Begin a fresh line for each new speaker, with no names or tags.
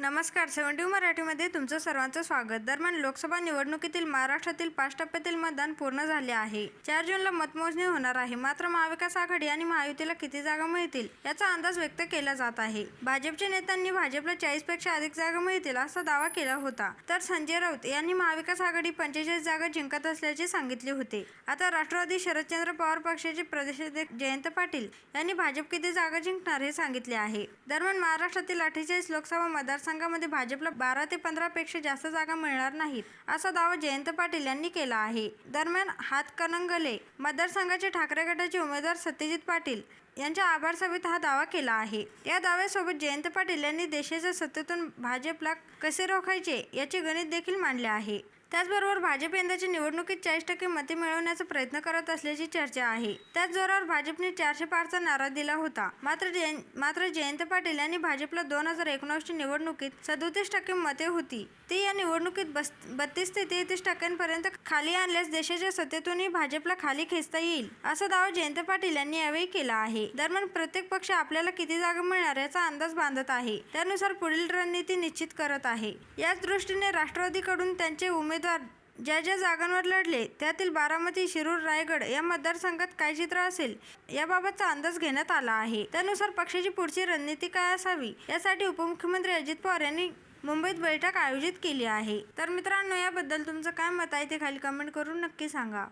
नमस्कार सेव्हन्टी मराठीमध्ये तुमचं सर्वांचं स्वागत. दरम्यान लोकसभा निवडणुकीतील महाराष्ट्रातील पाच टप्प्यातील मतदान पूर्ण झाले आहे. चार जूनला मतमोजणी होणार आहे. मात्र महाविकास आघाडी आणि महायुतीला किती जागा मिळतील याचा अंदाज व्यक्त केला जात आहे. भाजपच्या नेत्यांनी भाजपला चाळीसपेक्षा अधिक जागा मिळतील असा दावा केला होता. तर संजय राऊत यांनी महाविकास आघाडी पंचेचाळीस जागा जिंकत असल्याचे सांगितले होते. आता राष्ट्रवादी शरदचंद्र पवार पक्षाचे प्रदेशाध्यक्ष जयंत पाटील यांनी भाजप किती जागा जिंकणार हे सांगितले आहे. दरम्यान महाराष्ट्रातील अठ्ठेचाळीस लोकसभा मतदारसंघामध्ये भाजपला बारा ते पंधरा पेक्षा जास्त जागा मिळणार नाहीत असा दावा जयंत पाटील यांनी केला आहे. दरम्यान हातकणंगले मतदारसंघाचे ठाकरे गटाचे उमेदवार सत्यजित पाटील यांच्या आभार सभेत हा दावा केला आहे. या दाव्यासोबत जयंत पाटील यांनी देशाच्या सत्तेतून भाजपला कसे रोखायचे याचे गणित देखील मांडले आहे. त्याचबरोबर भाजप यंदाच्या निवडणुकीत चाळीस टक्के मते मिळवण्याचा प्रयत्न करत असल्याची चर्चा आहे. त्याच जोरावर भाजपने चारशे पारचा नारा दिला होता. मात्र जयं मात्र जयंत पाटील यांनी भाजपला दोन हजार एकोणीसच्या निवडणुकीत सदोतीस टक्के मते होती. ती या निवडणुकीत बस बत्तीस ते तेहतीस टक्क्यांपर्यंत खाली आणल्यास देशाच्या सत्तेतूनही भाजपला खाली खेचता येईल असा दावा जयंत पाटील यांनी यावेळी केला आहे. दरम्यान प्रत्येक पक्ष आपल्याला किती जागा मिळणार याचा अंदाज बांधत आहे. त्यानुसार पुढील रणनीती निश्चित करत आहे. याच दृष्टीने राष्ट्रवादीकडून त्यांचे उमेद उमेदवार ज्या ज्या जागांवर लढले त्यातील बारामती शिरूर रायगड या मतदारसंघात काय चित्र असेल याबाबतचा अंदाज घेण्यात आला आहे. त्यानुसार पक्षाची पुढची रणनीती काय असावी यासाठी उपमुख्यमंत्री अजित पवार यांनी मुंबईत बैठक आयोजित केली आहे. तर मित्रांनो याबद्दल तुमचं काय मत आहे ते खाली कमेंट करून नक्की सांगा.